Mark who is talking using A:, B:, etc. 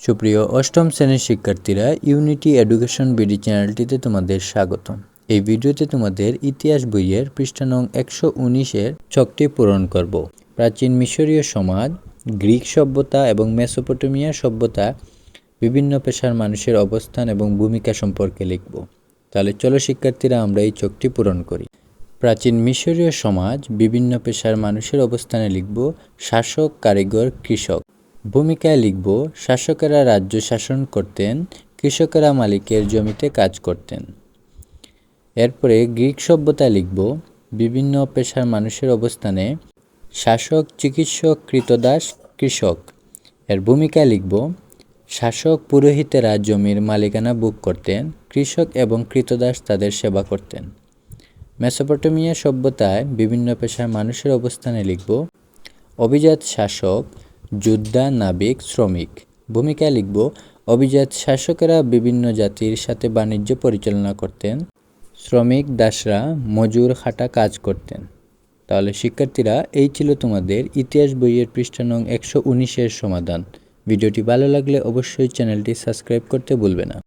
A: সুপ্রিয় অষ্টম শ্রেণির শিক্ষার্থীরা ইউনিটি এডুকেশন বিডি চ্যানেলটিতে তোমাদের স্বাগতম। এই ভিডিওতে তোমাদের ইতিহাস বইয়ের পৃষ্ঠা নং একশো উনিশের ছকটি পূরণ করব। প্রাচীন মিশরীয় সমাজ, গ্রিক সভ্যতা এবং মেসোপটেমিয়া সভ্যতা বিভিন্ন পেশার মানুষের অবস্থান এবং ভূমিকা সম্পর্কে লিখব। তাহলে চলো শিক্ষার্থীরা আমরা এই চোখটি পূরণ করি। প্রাচীন মিশরীয় সমাজ বিভিন্ন পেশার মানুষের অবস্থানে লিখব শাসক, কারিগর, কৃষক। ভূমিকায় লিখব, শাসকেরা রাজ্য শাসন করতেন, কৃষকেরা মালিকের জমিতে কাজ করতেন। এরপরে গ্রিক সভ্যতায় লিখব, বিভিন্ন পেশার মানুষের অবস্থানে শাসক, চিকিৎসক, কৃতদাস, কৃষক। এর ভূমিকায় লিখব, শাসক পুরোহিতেরা জমির মালিকানা বুক করতেন, কৃষক এবং কৃতদাস তাদের সেবা করতেন। মেসোপটেমিয়া সভ্যতায় বিভিন্ন পেশার মানুষের অবস্থানে লিখব, অভিজাত শাসক যোদ্ধা, নাবিক, শ্রমিক। ভূমিকায় লিখব, অভিজাত শাসকেরা বিভিন্ন জাতির সাথে বাণিজ্য পরিচালনা করতেন। শ্রমিক, দাসরা, মজুর খাটা কাজ করতেন। তাহলে শিক্ষার্থীরা, এই ছিল তোমাদের ইতিহাস বইয়ের পৃষ্ঠা নং একশো উনিশের সমাধান। ভিডিওটি ভালো লাগলে অবশ্যই চ্যানেলটি সাবস্ক্রাইব করতে ভুলবে না।